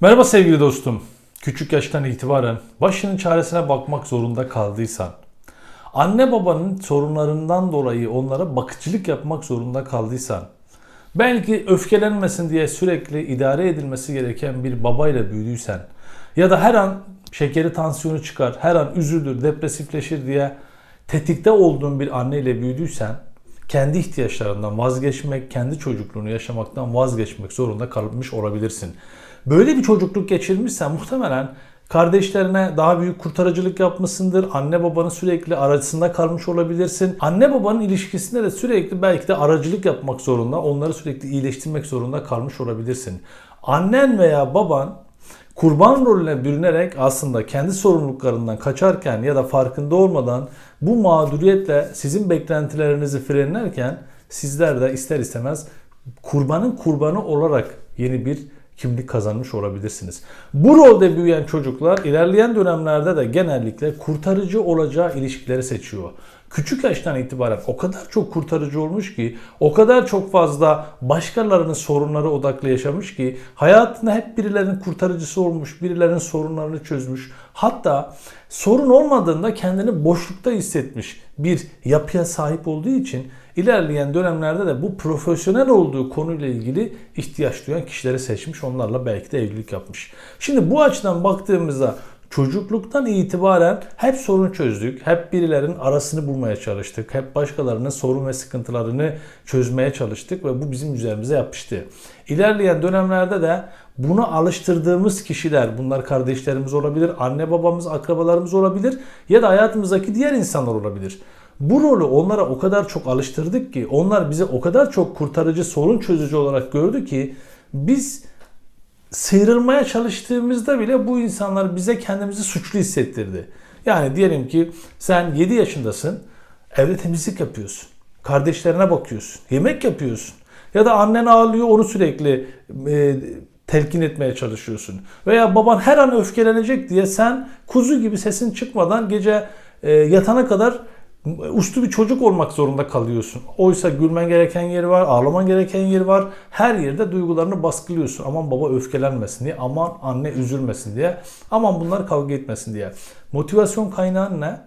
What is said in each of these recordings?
Merhaba sevgili dostum. Küçük yaştan itibaren başının çaresine bakmak zorunda kaldıysan, anne babanın sorunlarından dolayı onlara bakıcılık yapmak zorunda kaldıysan, belki öfkelenmesin diye sürekli idare edilmesi gereken bir babayla büyüdüysen ya da her an şekeri tansiyonu çıkar, her an üzülür, depresifleşir diye tetikte olduğun bir anneyle büyüdüysen kendi ihtiyaçlarından vazgeçmek, kendi çocukluğunu yaşamaktan vazgeçmek zorunda kalmış olabilirsin. Böyle bir çocukluk geçirmişsen muhtemelen kardeşlerine daha büyük kurtarıcılık yapmışsındır. Anne babanın sürekli arasında kalmış olabilirsin. Anne babanın ilişkisinde de sürekli belki de aracılık yapmak zorunda, onları sürekli iyileştirmek zorunda kalmış olabilirsin. Annen veya baban kurban rolüne bürünerek aslında kendi sorumluluklarından kaçarken ya da farkında olmadan bu mağduriyetle sizin beklentilerinizi frenlerken sizler de ister istemez kurbanın kurbanı olarak yeni bir kimlik kazanmış olabilirsiniz. Bu rolde büyüyen çocuklar ilerleyen dönemlerde de genellikle kurtarıcı olacağı ilişkileri seçiyor. Küçük yaştan itibaren o kadar çok kurtarıcı olmuş ki, o kadar çok fazla başkalarının sorunları odaklı yaşamış ki, hayatında hep birilerinin kurtarıcısı olmuş, birilerinin sorunlarını çözmüş. Hatta sorun olmadığında kendini boşlukta hissetmiş bir yapıya sahip olduğu için ilerleyen dönemlerde de bu profesyonel olduğu konuyla ilgili ihtiyaç duyan kişileri seçmiş. Onlarla belki de evlilik yapmış. Şimdi bu açıdan baktığımızda çocukluktan itibaren hep sorun çözdük. Hep birilerinin arasını bulmaya çalıştık. Hep başkalarının sorun ve sıkıntılarını çözmeye çalıştık ve bu bizim üzerimize yapıştı. İlerleyen dönemlerde de bunu alıştırdığımız kişiler, bunlar kardeşlerimiz olabilir, anne babamız, akrabalarımız olabilir ya da hayatımızdaki diğer insanlar olabilir. Bu rolü onlara o kadar çok alıştırdık ki onlar bize o kadar çok kurtarıcı, sorun çözücü olarak gördü ki biz sıyrılmaya çalıştığımızda bile bu insanlar bize kendimizi suçlu hissettirdi. Yani diyelim ki sen 7 yaşındasın, evde temizlik yapıyorsun. Kardeşlerine bakıyorsun, yemek yapıyorsun. Ya da annen ağlıyor onu sürekli e, telkin etmeye çalışıyorsun. Veya baban her an öfkelenecek diye sen kuzu gibi sesin çıkmadan gece e, yatana kadar uslu bir çocuk olmak zorunda kalıyorsun. Oysa gülmen gereken yeri var, ağlaman gereken yeri var. Her yerde duygularını baskılıyorsun. Aman baba öfkelenmesin diye, aman anne üzülmesin diye, aman bunlar kavga etmesin diye. Motivasyon kaynağın ne?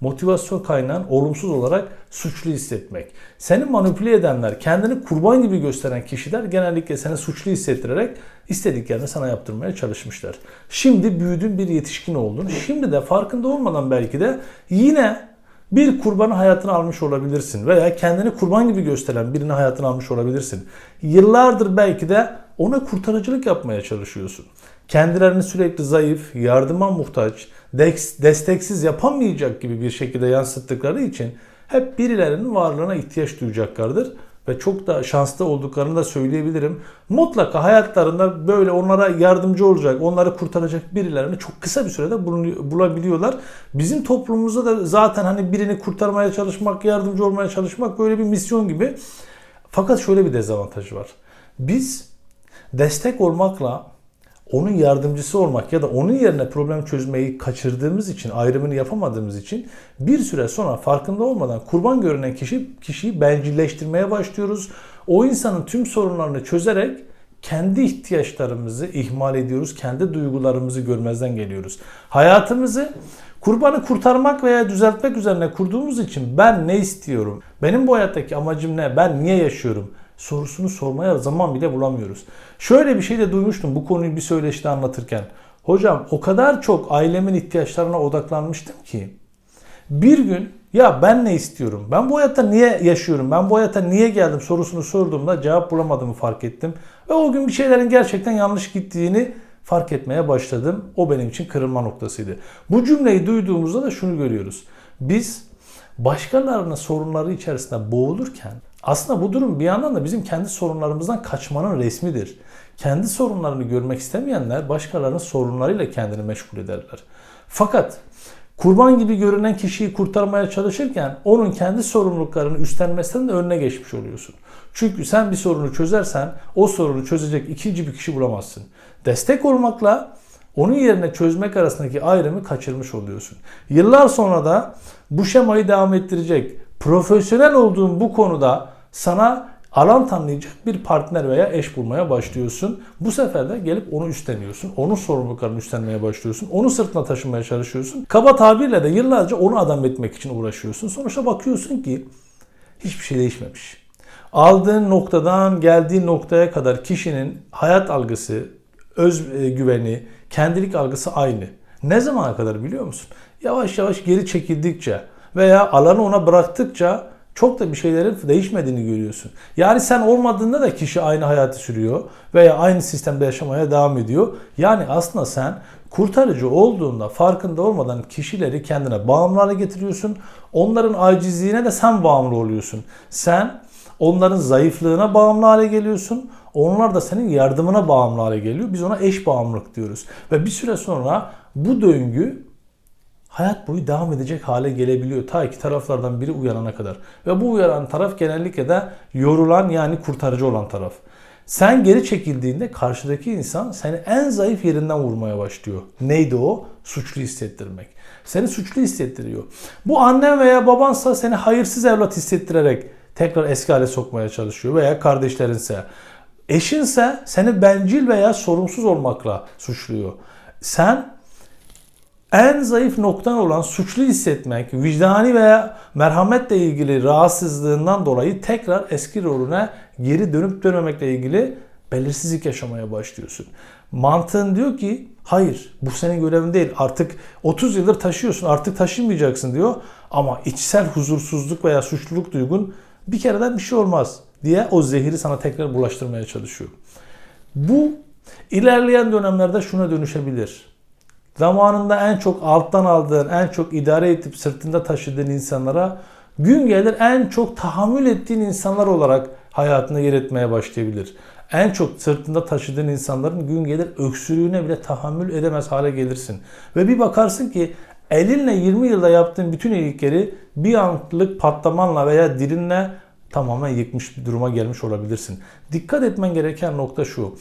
Motivasyon kaynağın olumsuz olarak suçlu hissetmek. Seni manipüle edenler, kendini kurban gibi gösteren kişiler genellikle seni suçlu hissettirerek istediklerini sana yaptırmaya çalışmışlar. Şimdi büyüdün bir yetişkin oldun. Şimdi de farkında olmadan belki de yine bir kurbanı hayatını almış olabilirsin veya kendini kurban gibi gösteren birini hayatını almış olabilirsin. Yıllardır belki de ona kurtarıcılık yapmaya çalışıyorsun. Kendilerini sürekli zayıf, yardıma muhtaç, desteksiz yapamayacak gibi bir şekilde yansıttıkları için hep birilerinin varlığına ihtiyaç duyacaklardır ve çok da şanslı olduklarını da söyleyebilirim. Mutlaka hayatlarında böyle onlara yardımcı olacak, onları kurtaracak birilerini çok kısa bir sürede bulabiliyorlar. Bizim toplumumuzda da zaten hani birini kurtarmaya çalışmak, yardımcı olmaya çalışmak böyle bir misyon gibi. Fakat şöyle bir dezavantajı var. Biz destek olmakla onun yardımcısı olmak ya da onun yerine problem çözmeyi kaçırdığımız için, ayrımını yapamadığımız için bir süre sonra farkında olmadan kurban görünen kişi kişiyi bencilleştirmeye başlıyoruz. O insanın tüm sorunlarını çözerek kendi ihtiyaçlarımızı ihmal ediyoruz. Kendi duygularımızı görmezden geliyoruz. Hayatımızı kurbanı kurtarmak veya düzeltmek üzerine kurduğumuz için ben ne istiyorum? Benim bu hayattaki amacım ne? Ben niye yaşıyorum? Sorusunu sormaya zaman bile bulamıyoruz. Şöyle bir şey de duymuştum bu konuyu bir söyleşide anlatırken. Hocam o kadar çok ailemin ihtiyaçlarına odaklanmıştım ki bir gün ya ben ne istiyorum? Ben bu hayatta niye yaşıyorum? Ben bu hayatta niye geldim sorusunu sorduğumda cevap bulamadığımı fark ettim. Ve o gün bir şeylerin gerçekten yanlış gittiğini fark etmeye başladım. O benim için kırılma noktasıydı. Bu cümleyi duyduğumuzda da şunu görüyoruz. Biz başkalarının sorunları içerisinde boğulurken aslında bu durum bir yandan da bizim kendi sorunlarımızdan kaçmanın resmidir. Kendi sorunlarını görmek istemeyenler başkalarının sorunlarıyla kendini meşgul ederler. Fakat kurban gibi görünen kişiyi kurtarmaya çalışırken onun kendi sorumluluklarını üstlenmesinden de önüne geçmiş oluyorsun. Çünkü sen bir sorunu çözersen o sorunu çözecek ikinci bir kişi bulamazsın. Destek olmakla onun yerine çözmek arasındaki ayrımı kaçırmış oluyorsun. Yıllar sonra da bu şemayı devam ettirecek profesyonel olduğun bu konuda sana alan tanıyacak bir partner veya eş bulmaya başlıyorsun. Bu sefer de gelip onu üstleniyorsun. Onun sorumluluklarını üstlenmeye başlıyorsun. Onu sırtına taşımaya çalışıyorsun. Kaba tabirle de yıllarca onu adam etmek için uğraşıyorsun. Sonuçta bakıyorsun ki hiçbir şey değişmemiş. Aldığın noktadan geldiğin noktaya kadar kişinin hayat algısı, öz e, güveni, kendilik algısı aynı. Ne zamana kadar biliyor musun? Yavaş yavaş geri çekildikçe veya alanı ona bıraktıkça çok da bir şeylerin değişmediğini görüyorsun. Yani sen olmadığında da kişi aynı hayatı sürüyor veya aynı sistemde yaşamaya devam ediyor. Yani aslında sen kurtarıcı olduğunda farkında olmadan kişileri kendine bağımlı hale getiriyorsun. Onların acizliğine de sen bağımlı oluyorsun. Sen onların zayıflığına bağımlı hale geliyorsun. Onlar da senin yardımına bağımlı hale geliyor. Biz ona eş bağımlılık diyoruz. Ve bir süre sonra bu döngü hayat boyu devam edecek hale gelebiliyor. Ta ki taraflardan biri uyanana kadar. Ve bu uyanan taraf genellikle de yorulan yani kurtarıcı olan taraf. Sen geri çekildiğinde karşıdaki insan seni en zayıf yerinden vurmaya başlıyor. Neydi o? Suçlu hissettirmek. Seni suçlu hissettiriyor. Bu annen veya babansa seni hayırsız evlat hissettirerek tekrar eski hale sokmaya çalışıyor veya kardeşlerinse. Eşinse seni bencil veya sorumsuz olmakla suçluyor. Sen en zayıf noktan olan suçlu hissetmek, vicdani veya merhametle ilgili rahatsızlığından dolayı tekrar eski rolüne geri dönüp dönmemekle ilgili belirsizlik yaşamaya başlıyorsun. Mantığın diyor ki hayır bu senin görevin değil artık 30 yıldır taşıyorsun artık taşımayacaksın diyor. Ama içsel huzursuzluk veya suçluluk duygun bir kereden bir şey olmaz diye o zehiri sana tekrar bulaştırmaya çalışıyor. Bu ilerleyen dönemlerde şuna dönüşebilir. Zamanında en çok alttan aldığın, en çok idare edip sırtında taşıdığın insanlara gün gelir en çok tahammül ettiğin insanlar olarak hayatına yer etmeye başlayabilir. En çok sırtında taşıdığın insanların gün gelir öksürüğüne bile tahammül edemez hale gelirsin. Ve bir bakarsın ki elinle 20 yılda yaptığın bütün iyilikleri bir anlık patlamanla veya dilinle tamamen yıkmış bir duruma gelmiş olabilirsin. Dikkat etmen gereken nokta şu.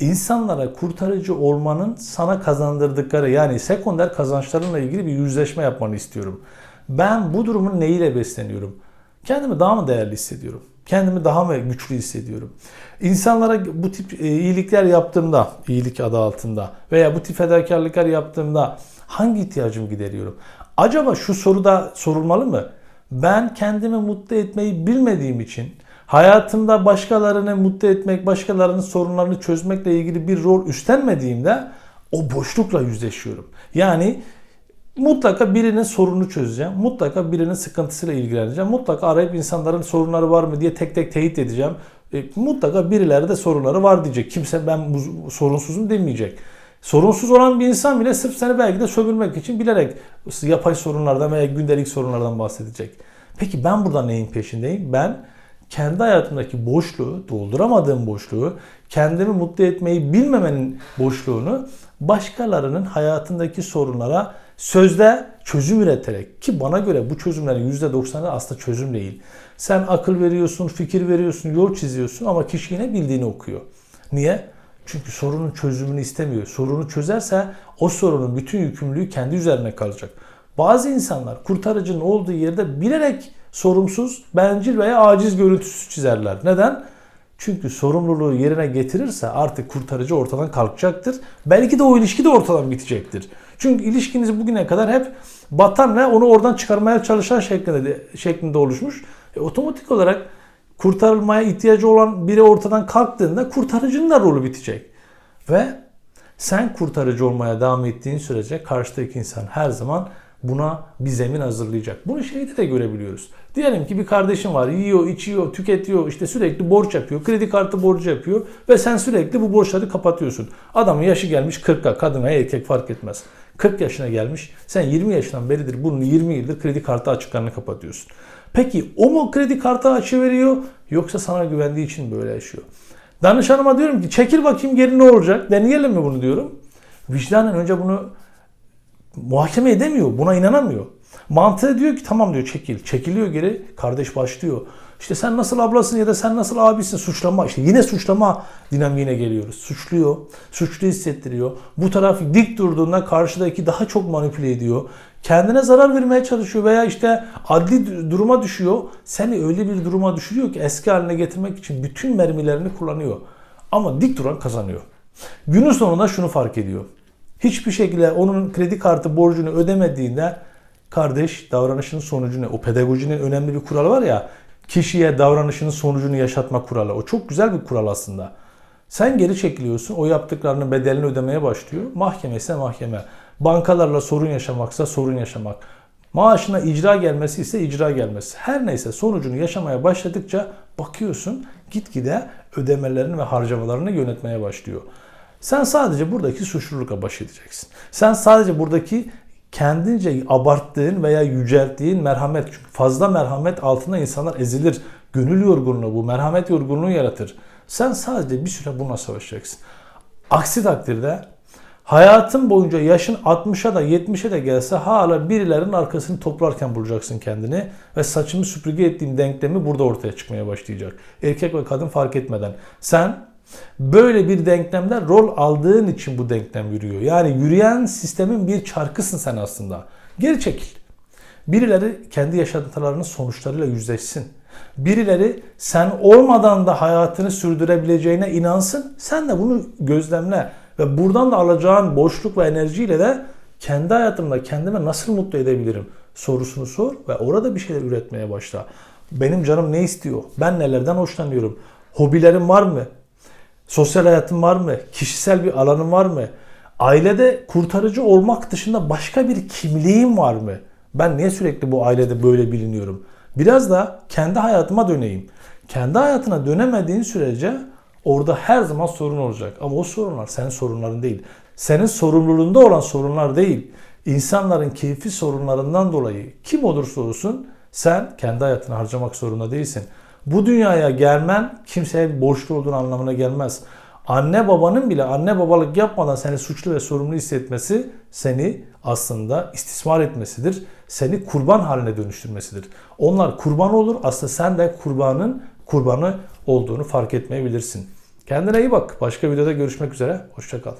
İnsanlara kurtarıcı olmanın sana kazandırdıkları yani sekonder kazançlarınla ilgili bir yüzleşme yapmanı istiyorum. Ben bu durumun neyiyle besleniyorum? Kendimi daha mı değerli hissediyorum? Kendimi daha mı güçlü hissediyorum? İnsanlara bu tip e, iyilikler yaptığımda, iyilik adı altında veya bu tip fedakarlıklar yaptığımda hangi ihtiyacımı gideriyorum? Acaba şu soru da sorulmalı mı? Ben kendimi mutlu etmeyi bilmediğim için hayatımda başkalarını mutlu etmek, başkalarının sorunlarını çözmekle ilgili bir rol üstlenmediğimde o boşlukla yüzleşiyorum. Yani mutlaka birinin sorununu çözeceğim. Mutlaka birinin sıkıntısıyla ilgileneceğim. Mutlaka arayıp insanların sorunları var mı diye tek tek teyit edeceğim. E, mutlaka birileri de sorunları var diyecek. Kimse ben bu, sorunsuzum demeyecek. Sorunsuz olan bir insan bile sırf seni belki de sömürmek için bilerek yapay sorunlardan veya gündelik sorunlardan bahsedecek. Peki ben burada neyin peşindeyim? Ben kendi hayatımdaki boşluğu, dolduramadığım boşluğu, kendimi mutlu etmeyi bilmemenin boşluğunu başkalarının hayatındaki sorunlara sözde çözüm üreterek ki bana göre bu çözümlerin %90'ı aslında çözüm değil. Sen akıl veriyorsun, fikir veriyorsun, yol çiziyorsun ama kişi yine bildiğini okuyor. Niye? Çünkü sorunun çözümünü istemiyor. Sorunu çözerse o sorunun bütün yükümlülüğü kendi üzerine kalacak. Bazı insanlar kurtarıcının olduğu yerde bilerek sorumsuz, bencil veya aciz görüntüsü çizerler. Neden? Çünkü sorumluluğu yerine getirirse artık kurtarıcı ortadan kalkacaktır. Belki de o ilişki de ortadan bitecektir. Çünkü ilişkiniz bugüne kadar hep batan ve onu oradan çıkarmaya çalışan şeklinde, şeklinde oluşmuş. E, otomatik olarak kurtarılmaya ihtiyacı olan biri ortadan kalktığında kurtarıcının da rolü bitecek. Ve sen kurtarıcı olmaya devam ettiğin sürece karşıdaki insan her zaman buna bir zemin hazırlayacak. Bunu şeyde de görebiliyoruz. Diyelim ki bir kardeşin var yiyor, içiyor, tüketiyor, işte sürekli borç yapıyor, kredi kartı borcu yapıyor ve sen sürekli bu borçları kapatıyorsun. Adamın yaşı gelmiş 40'a, kadına erkek fark etmez. 40 yaşına gelmiş, sen 20 yaşından beridir bunun 20 yıldır kredi kartı açıklarını kapatıyorsun. Peki o mu kredi kartı açı veriyor yoksa sana güvendiği için böyle yaşıyor? Danışanıma diyorum ki çekil bakayım geri ne olacak? Deneyelim mi bunu diyorum. Vicdanen önce bunu muhakeme edemiyor. Buna inanamıyor. Mantığı diyor ki tamam diyor çekil. Çekiliyor geri. Kardeş başlıyor. İşte sen nasıl ablasın ya da sen nasıl abisin suçlama. İşte yine suçlama dinamiğine geliyoruz. Suçluyor. Suçlu hissettiriyor. Bu taraf dik durduğunda karşıdaki daha çok manipüle ediyor. Kendine zarar vermeye çalışıyor veya işte adli duruma düşüyor. Seni öyle bir duruma düşürüyor ki eski haline getirmek için bütün mermilerini kullanıyor. Ama dik duran kazanıyor. Günün sonunda şunu fark ediyor. Hiçbir şekilde onun kredi kartı borcunu ödemediğinde kardeş davranışının sonucu ne? O pedagojinin önemli bir kuralı var ya kişiye davranışının sonucunu yaşatma kuralı. O çok güzel bir kural aslında. Sen geri çekiliyorsun. O yaptıklarının bedelini ödemeye başlıyor. Mahkeme ise mahkeme. Bankalarla sorun yaşamaksa sorun yaşamak. Maaşına icra gelmesi ise icra gelmesi. Her neyse sonucunu yaşamaya başladıkça bakıyorsun gitgide ödemelerini ve harcamalarını yönetmeye başlıyor. Sen sadece buradaki suçlulukla baş edeceksin. Sen sadece buradaki kendince abarttığın veya yücelttiğin merhamet. Çünkü fazla merhamet altında insanlar ezilir. Gönül yorgunluğu bu. Merhamet yorgunluğu yaratır. Sen sadece bir süre bununla savaşacaksın. Aksi takdirde hayatın boyunca yaşın 60'a da 70'e de gelse hala birilerinin arkasını toplarken bulacaksın kendini ve saçımı süpürge ettiğim denklemi burada ortaya çıkmaya başlayacak. Erkek ve kadın fark etmeden. Sen Böyle bir denklemde rol aldığın için bu denklem yürüyor. Yani yürüyen sistemin bir çarkısın sen aslında. Geri çekil. Birileri kendi yaşadıklarının sonuçlarıyla yüzleşsin. Birileri sen olmadan da hayatını sürdürebileceğine inansın. Sen de bunu gözlemle. Ve buradan da alacağın boşluk ve enerjiyle de kendi hayatımda kendime nasıl mutlu edebilirim sorusunu sor ve orada bir şeyler üretmeye başla. Benim canım ne istiyor? Ben nelerden hoşlanıyorum? Hobilerim var mı? Sosyal hayatın var mı? Kişisel bir alanın var mı? Ailede kurtarıcı olmak dışında başka bir kimliğim var mı? Ben niye sürekli bu ailede böyle biliniyorum? Biraz da kendi hayatıma döneyim. Kendi hayatına dönemediğin sürece orada her zaman sorun olacak. Ama o sorunlar senin sorunların değil. Senin sorumluluğunda olan sorunlar değil. İnsanların keyfi sorunlarından dolayı kim olursa olsun sen kendi hayatını harcamak zorunda değilsin. Bu dünyaya gelmen kimseye borçlu olduğun anlamına gelmez. Anne babanın bile anne babalık yapmadan seni suçlu ve sorumlu hissetmesi seni aslında istismar etmesidir. Seni kurban haline dönüştürmesidir. Onlar kurban olur aslında sen de kurbanın kurbanı olduğunu fark etmeyebilirsin. Kendine iyi bak. Başka videoda görüşmek üzere. Hoşçakal.